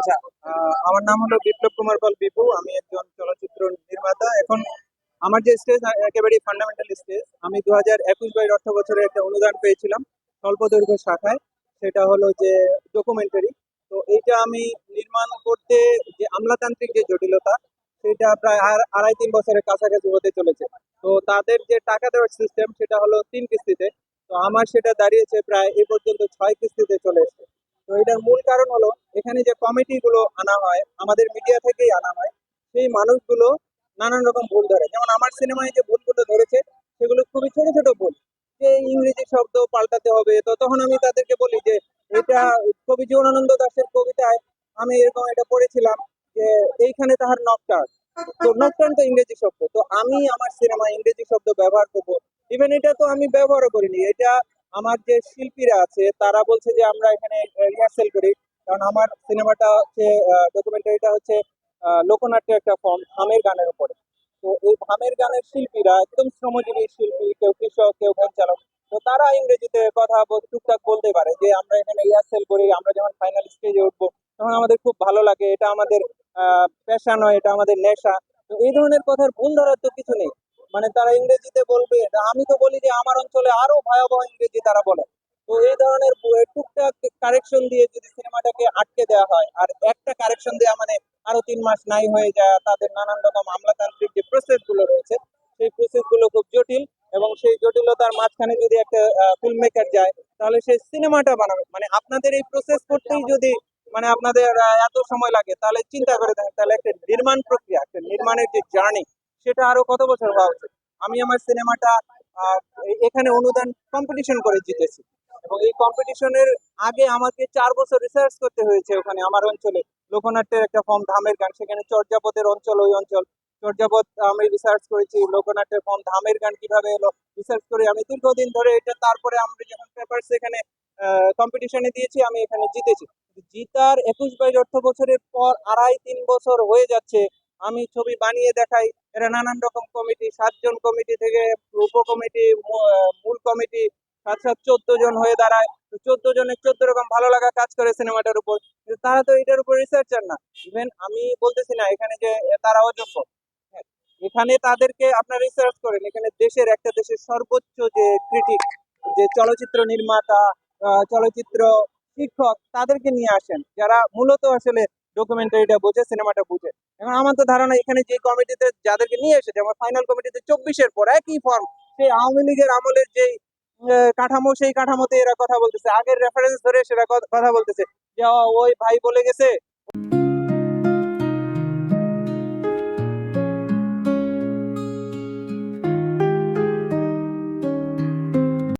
আচ্ছা আমার নাম হলো বিপ্লব কুমার পাল বিপু, আমি একজন চলচ্চিত্র নির্মাতা। এখন আমার যে স্টেজ একেবারে ফান্ডামেন্টাল স্টেজ আমি দু হাজার একুশ বাইশ অর্থ বছরে একটা অনুদান পেয়েছিলাম স্বল্প দৈর্ঘ্য শাখায়। সেটা হলো যে ডকুমেন্টারি তো এইটা আমি নির্মাণ করতে যে আমলাতান্ত্রিক যে জটিলতা, সেটা প্রায় আড়াই তিন বছরের কাছাকাছি হতে চলেছে। তো তাদের যে টাকা দেওয়ার সিস্টেম সেটা হলো তিন কিস্তিতে। তো আমার সেটা দাঁড়িয়েছে প্রায় এ পর্যন্ত ছয় কিস্তিতে চলে এসেছে। তো এটার মূল কারণ হলো, এখানে যে কমিটি গুলো আনা হয়, আমাদের মিডিয়া থেকেই আনা হয়, সেই মানুষগুলো নানান রকম ভুল ধরে। যেমন আমার সিনেমায় যে ভুলগুলো ধরেছে, সেগুলো খুবই ছোট ছোট ভুল। যে ইংরেজি শব্দ পাল্টাতে হবে, তো তখন আমি তাদেরকে বলি যে, এটা কবি জীবনানন্দ দাশের কবিতায় আমি এরকম এটা পড়েছিলাম যে, এইখানে তাহার নকটার। তো নকটান তো ইংরেজি শব্দ। তো আমি আমার সিনেমায় ইংরেজি শব্দ ব্যবহার করব। ইভেন এটা তো আমি ব্যবহারও করিনি। এটা আমার যে শিল্পীরা আছে তারা বলছে যে আমরা এখানে রিহার্সেল করি। কারণ আমার সিনেমাটা হচ্ছে ডকুমেন্টারিটা হচ্ছে আহ, লোকনাট্য একটা ফর্ম ধামের গানের উপরে। তো এই ধামের গানের শিল্পীরা একদম শ্রমজীবী শিল্পী কেউ কৃষক কেউ ভ্যান চালক তো তারা ইংরেজিতে কথা টুকটাক বলতে পারে যে আমরা এখানে রিহার্সেল করি আমরা যখন ফাইনাল স্টেজে উঠবো তখন আমাদের খুব ভালো লাগে। এটা আমাদের পেশা নয় এটা আমাদের নেশা। তো এই ধরনের কথার ভুল ধরার তো কিছু নেই। মানে তারা ইংরেজিতে বলবে আমি তো বলি যে আমার অঞ্চলে আরও ভয়াবহ ইংরেজি তারা বলে। তো এই ধরনের টুকটাক কারেকশন দিয়ে যদি সিনেমাটাকে আটকে দেওয়া হয়, আর একটা কারেকশন দেওয়া মানে আরও তিন মাস নাই হয়ে যায় তাদের নানান রকম আমলাতান্ত্রিক যে প্রসেসগুলো রয়েছে, সেই প্রসেসগুলো খুব জটিল, এবং সেই জটিলতার মাঝখানে যদি একটা ফিল্ম মেকার যায়, তাহলে সেই সিনেমাটা বানাবে। মানে আপনাদের এই প্রসেস করতেই যদি মানে আপনাদের এত সময় লাগে, তাহলে চিন্তা করে দেখেন, তাহলে একটা নির্মাণ প্রক্রিয়া, একটা নির্মাণের যে জার্নি সেটা আরও কত বছর হওয়া উচিত? আমি আমার সিনেমাটা এখানে অনুদান কম্পিটিশন করে জিতেছি। এবং এই কম্পিটিশনের আগে আমাকে চার বছর রিসার্চ করতে হয়েছে ওখানে, আমার অঞ্চলে। লোকনাট্যের একটা ফর্ম, ধামের গান, সেখানে চর্যাপদের অঞ্চল, ওই অঞ্চল। চর্যাপদ আমি রিসার্চ করেছি, লোকনাট্যের ফর্ম, ধামের গান কীভাবে এলো রিসার্চ করে আমি দীর্ঘদিন ধরে এটা, তারপরে আমরা যখন পেপার এখানে কম্পিটিশনে দিয়েছি, আমি এখানে জিতেছি। জিতার একুশ বাইশ অর্থ বছরের পর আড়াই, তিন বছর হয়ে যাচ্ছে, আমি ছবি বানিয়ে দেখাই এরা নানান রকম কমিটি সাতজন কমিটি থেকে উপ কমিটি মূল কমিটি সাত সাত চোদ্দ জন হয়ে দাঁড়ায়। চোদ্দ জনের চোদ্দ রকম ভালো লাগা কাজ করে সিনেমাটার উপর। তারা তো এটার উপর রিসার্চার না। ইভেন আমি বলতেছি না এখানে যে তারা অযোগ্য হ্যাঁ, এখানে তাদেরকে আপনার রিসার্চ করেন। এখানে দেশের একটা দেশের সর্বোচ্চ যে ক্রিটিক যে চলচ্চিত্র নির্মাতা চলচ্চিত্র শিক্ষক তাদেরকে নিয়ে আসেন। যারা মূলত আসলে ডকুমেন্টারিটা বোঝে সিনেমাটা বুঝে। এখন আমার তো ধারণা এখানে যে কমিটিতে যাদেরকে নিয়ে এসেছে আমার ফাইনাল কমিটিতে চব্বিশের পর একই ফর্ম সেই আওয়ামী লীগের আমলের যেই কাঠামো, সেই কাঠামোতে এরা কথা বলতেছে। আগের রেফারেন্স ধরে সেটা কথা বলতেছে। যে ওই ভাই বলে গেছে